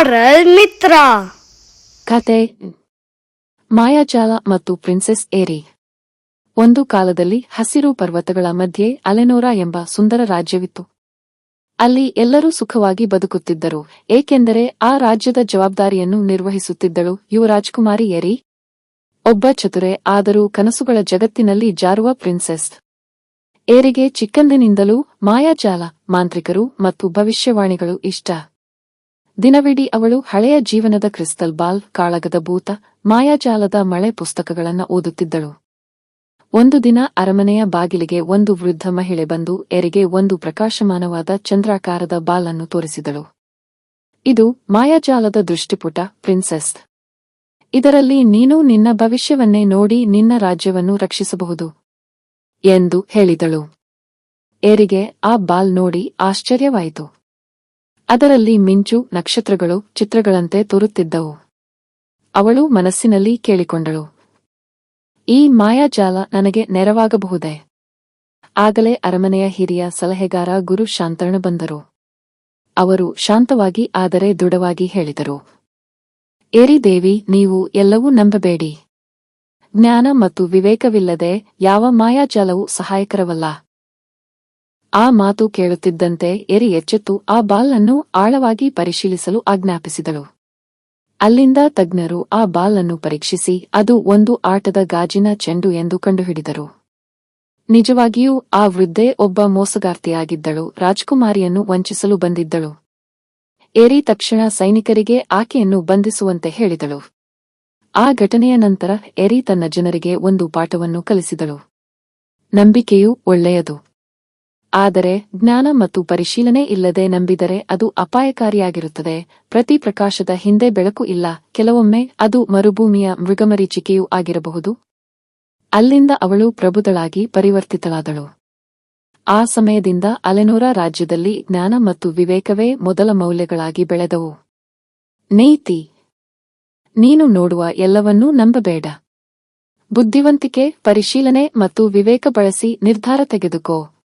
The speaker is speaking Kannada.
ಮಾರಲ್ ಮಿತ್ರ. ಕತೆ. ಮಾಯಾಜಾಲ ಮತ್ತು ಪ್ರಿನ್ಸೆಸ್ ಏರಿ. ಒಂದು ಕಾಲದಲ್ಲಿ ಹಸಿರು ಪರ್ವತಗಳ ಮಧ್ಯೆ ಅಲೆನೋರ ಎಂಬ ಸುಂದರ ರಾಜ್ಯವಿತ್ತು. ಅಲ್ಲಿ ಎಲ್ಲರೂ ಸುಖವಾಗಿ ಬದುಕುತ್ತಿದ್ದರು, ಏಕೆಂದರೆ ಆ ರಾಜ್ಯದ ಜವಾಬ್ದಾರಿಯನ್ನು ನಿರ್ವಹಿಸುತ್ತಿದ್ದಳು ಯುವರಾಜ್ಕುಮಾರಿ ಏರಿ. ಒಬ್ಬ ಚತುರೆ ಆದರೂ ಕನಸುಗಳ ಜಗತ್ತಿನಲ್ಲಿ ಜಾರುವ ಪ್ರಿನ್ಸೆಸ್. ಏರಿಗೆ ಚಿಕ್ಕಂದಿನಿಂದಲೂ ಮಾಯಾಜಾಲ, ಮಾಂತ್ರಿಕರು ಮತ್ತು ಭವಿಷ್ಯವಾಣಿಗಳು ಇಷ್ಟ. ದಿನವಿಡೀ ಅವಳು ಹಳೆಯ ಜೀವನದ ಕ್ರಿಸ್ತಲ್ ಬಾಲ್, ಕಾಳಗದ ಭೂತ, ಮಾಯಾಜಾಲದ ಮಳೆ ಪುಸ್ತಕಗಳನ್ನು ಓದುತ್ತಿದ್ದಳು. ಒಂದು ದಿನ ಅರಮನೆಯ ಬಾಗಿಲಿಗೆ ಒಂದು ವೃದ್ಧ ಮಹಿಳೆ ಬಂದು ಎರಿಗೆ ಒಂದು ಪ್ರಕಾಶಮಾನವಾದ ಚಂದ್ರಾಕಾರದ ಬಾಲ್ ಅನ್ನು ತೋರಿಸಿದಳು. ಇದು ಮಾಯಾಜಾಲದ ದೃಷ್ಟಿಪುಟ, ಪ್ರಿನ್ಸೆಸ್. ಇದರಲ್ಲಿ ನೀನು ನಿನ್ನ ಭವಿಷ್ಯವನ್ನೇ ನೋಡಿ ನಿನ್ನ ರಾಜ್ಯವನ್ನು ರಕ್ಷಿಸಬಹುದು ಎಂದು ಹೇಳಿದಳು. ಏರಿಗೆ ಆ ಬಾಲ್ ನೋಡಿ ಆಶ್ಚರ್ಯವಾಯಿತು. ಅದರಲ್ಲಿ ಮಿಂಚು ನಕ್ಷತ್ರಗಳು ಚಿತ್ರಗಳಂತೆ ತೋರುತ್ತಿದ್ದವು. ಅವಳು ಮನಸ್ಸಿನಲ್ಲಿ ಕೇಳಿಕೊಂಡಳು. ಈ ಮಾಯಾಜಾಲ ನನಗೆ ನೆರವಾಗಬಹುದೇ? ಆಗಲೇ ಅರಮನೆಯ ಹಿರಿಯ ಸಲಹೆಗಾರ ಗುರು ಶಾಂತರಣ ಬಂದರು. ಅವರು ಶಾಂತವಾಗಿ ಆದರೆ ದೃಢವಾಗಿ ಹೇಳಿದರು. ಏರಿ ದೇವಿ, ನೀವು ಎಲ್ಲವೂ ನಂಬಬೇಡಿ. ಜ್ಞಾನ ಮತ್ತು ವಿವೇಕವಿಲ್ಲದೆ ಯಾವ ಮಾಯಾಜಾಲವೂ ಸಹಾಯಕರವಲ್ಲ. ಆ ಮಾತು ಕೇಳುತ್ತಿದ್ದಂತೆ ಎರಿ ಎಚ್ಚೆತ್ತು ಆ ಬಾಲನ್ನು ಆಳವಾಗಿ ಪರಿಶೀಲಿಸಲು ಆಜ್ಞಾಪಿಸಿದಳು. ಅಲ್ಲಿಂದ ತಜ್ಞರು ಆ ಬಾಲನ್ನು ಪರೀಕ್ಷಿಸಿ ಅದು ಒಂದು ಆಟದ ಗಾಜಿನ ಚೆಂಡು ಎಂದು ಕಂಡುಹಿಡಿದರು. ನಿಜವಾಗಿಯೂ ಆ ವೃದ್ಧೆ ಒಬ್ಬ ಮೋಸಗಾರ್ತಿಯಾಗಿದ್ದಳು, ರಾಜ್ಕುಮಾರಿಯನ್ನು ವಂಚಿಸಲು ಬಂದಿದ್ದಳು. ಏರಿ ತಕ್ಷಣ ಸೈನಿಕರಿಗೆ ಆಕೆಯನ್ನು ಬಂಧಿಸುವಂತೆ ಹೇಳಿದಳು. ಆ ಘಟನೆಯ ನಂತರ ಎರಿ ತನ್ನ ಜನರಿಗೆ ಒಂದು ಪಾಠವನ್ನು ಕಲಿಸಿದಳು. ನಂಬಿಕೆಯು ಒಳ್ಳೆಯದು. ಆದರೆ ಜ್ಞಾನ ಮತ್ತು ಪರಿಶೀಲನೆ ಇಲ್ಲದೆ ನಂಬಿದರೆ ಅದು ಅಪಾಯಕಾರಿಯಾಗಿರುತ್ತದೆ. ಪ್ರತಿ ಪ್ರಕಾಶದ ಹಿಂದೆ ಬೆಳಕು ಇಲ್ಲ. ಕೆಲವೊಮ್ಮೆ ಅದು ಮರುಭೂಮಿಯ ಮೃಗಮರೀಚಿಕೆಯೂ ಆಗಿರಬಹುದು. ಅಲ್ಲಿಂದ ಅವಳು ಪ್ರಬುದಳಾಗಿ ಪರಿವರ್ತಿತಳಾದಳು. ಆ ಸಮಯದಿಂದ ಅಲೆನೂರ ರಾಜ್ಯದಲ್ಲಿ ಜ್ಞಾನ ಮತ್ತು ವಿವೇಕವೇ ಮೊದಲ ಮೌಲ್ಯಗಳಾಗಿ ಬೆಳೆದವು. ನೀತಿ. ನೀನು ನೋಡುವ ಎಲ್ಲವನ್ನೂ ನಂಬಬೇಡ. ಬುದ್ಧಿವಂತಿಕೆ, ಪರಿಶೀಲನೆ ಮತ್ತು ವಿವೇಕ ಬಳಸಿ ನಿರ್ಧಾರ ತೆಗೆದುಕೋ.